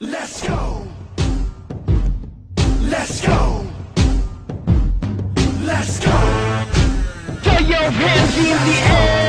Let's go! Let's go! Let's go! Get your hands in the air!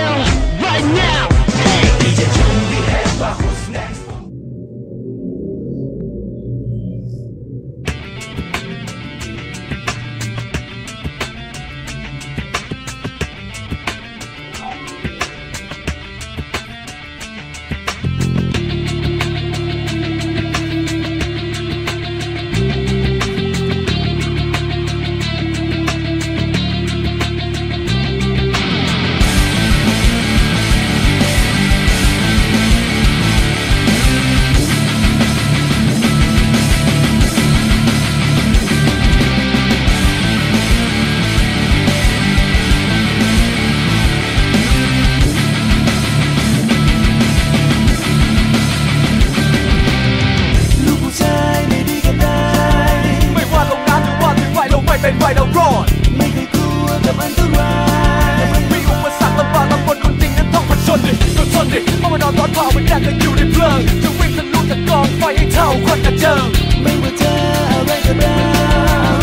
าวร้อนเผาเป็นแดงก็อยู่ในเพลิงจะวิ่งทะลุจากกองไฟให้เท่าควันกระเจิงไม่ว่าเจออะไรก็ตา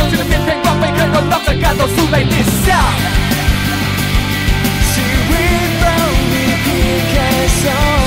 นจะเป็นเพียงความไม่เคยโดนรับจากการต่อสู้ในดิสซ่ชีวิตเรามีเพียงแค่สอง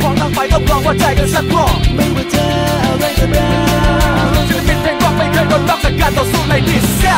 พร้อมทั้งไฟต้องกลองว่าใจกันสักรอบไม่ว่าเธออะไรก็ได้ศิลปินเพลงร็กไม่เคยโดนล็อกจากการต่อสู้ในดิสซ่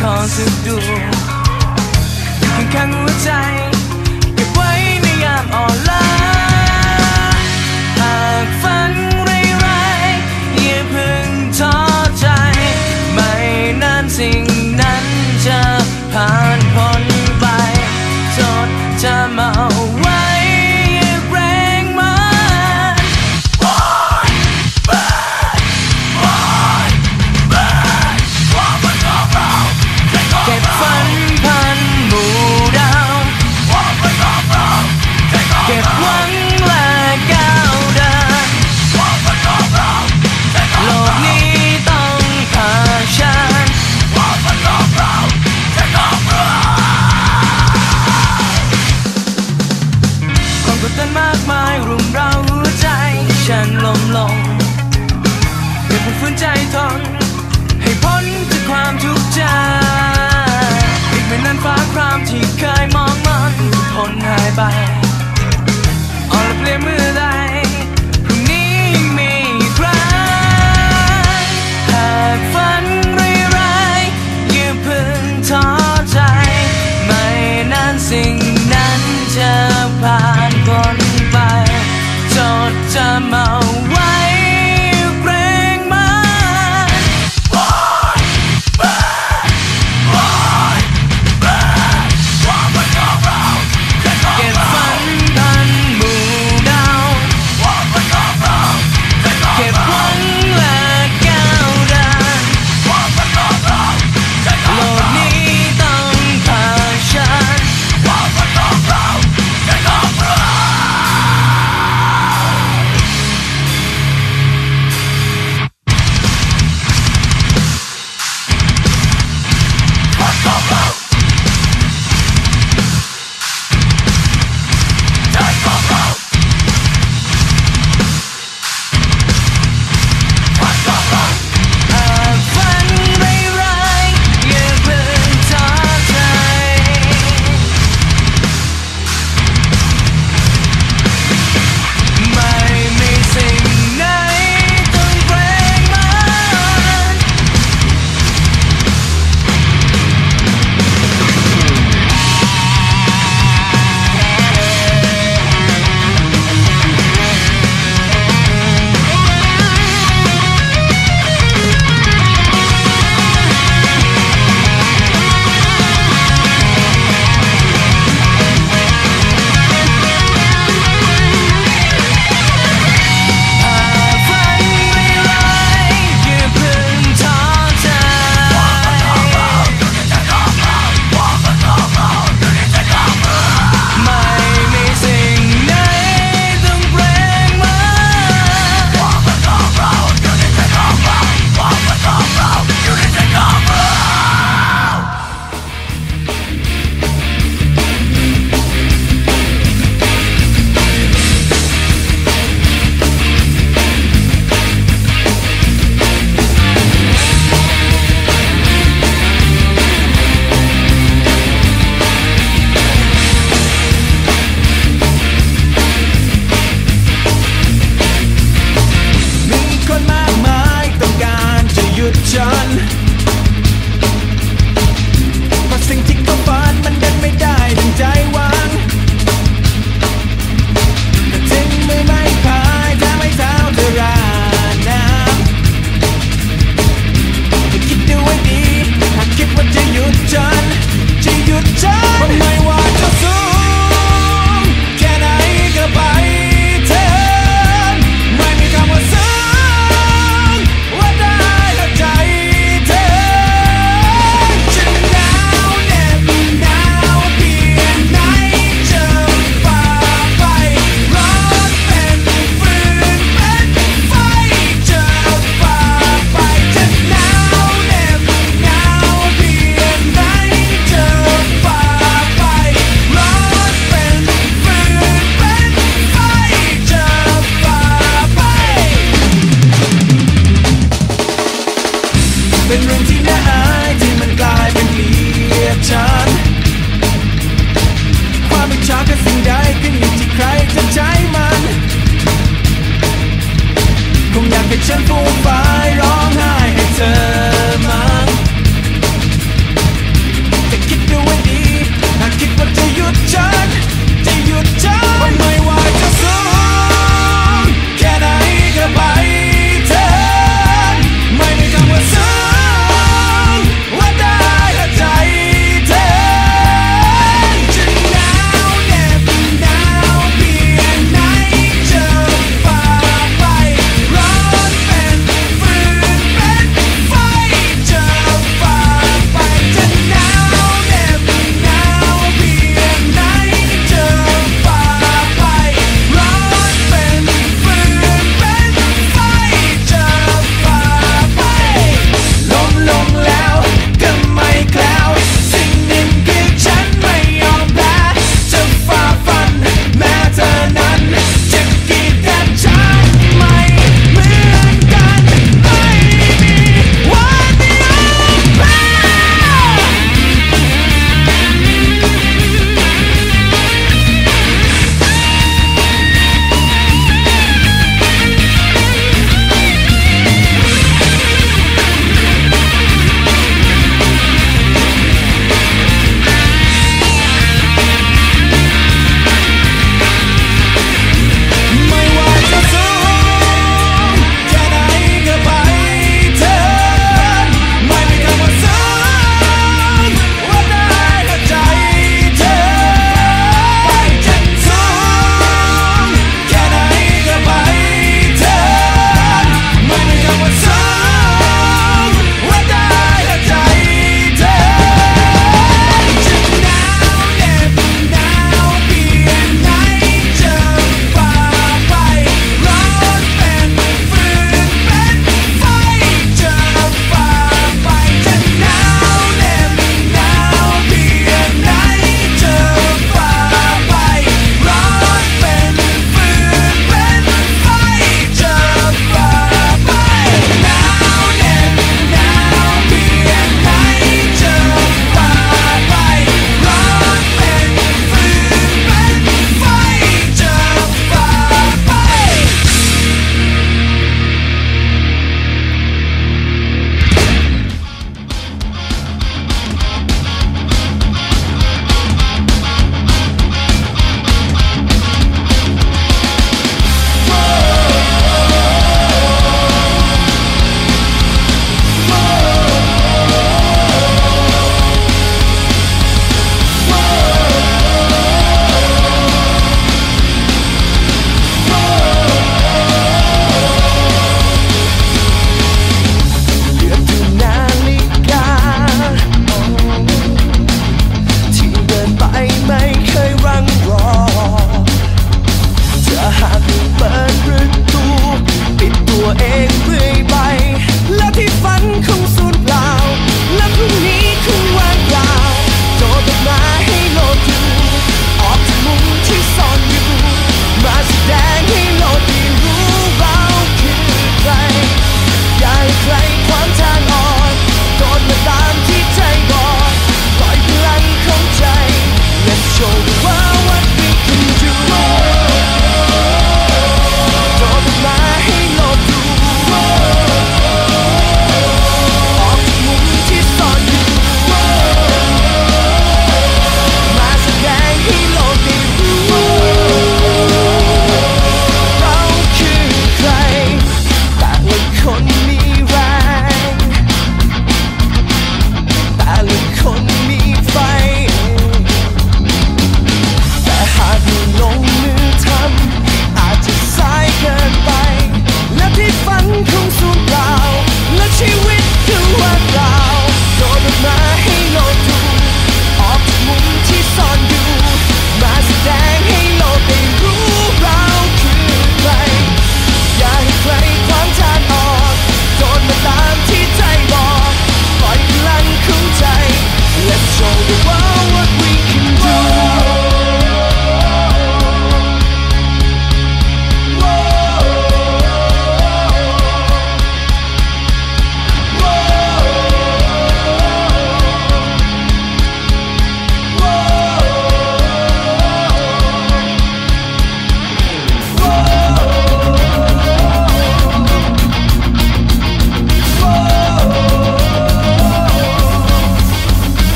คอสะดวกอยู่ข้างๆหัวใจ เก็บไว้ในยามอ่อนล้า บายอ่อนเปลี่ยนมือใดพรุ่งนี้ยังมีอีกครั้งหากฝันร้ายๆอย่าพึ่งท้อใจ ไม่นานสิ่งนั้นจะผ่านพ้นไป จดจำ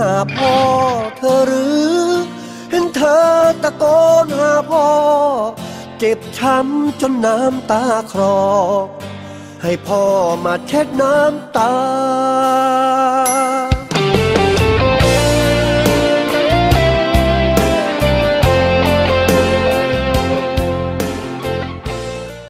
ร้องไห้หาพ่อเธอหรือ เห็นเธอตะโกนหาพ่อ เจ็บช้ำจนน้ำตาคลอ ให้พ่อมาเช็ดน้ำตา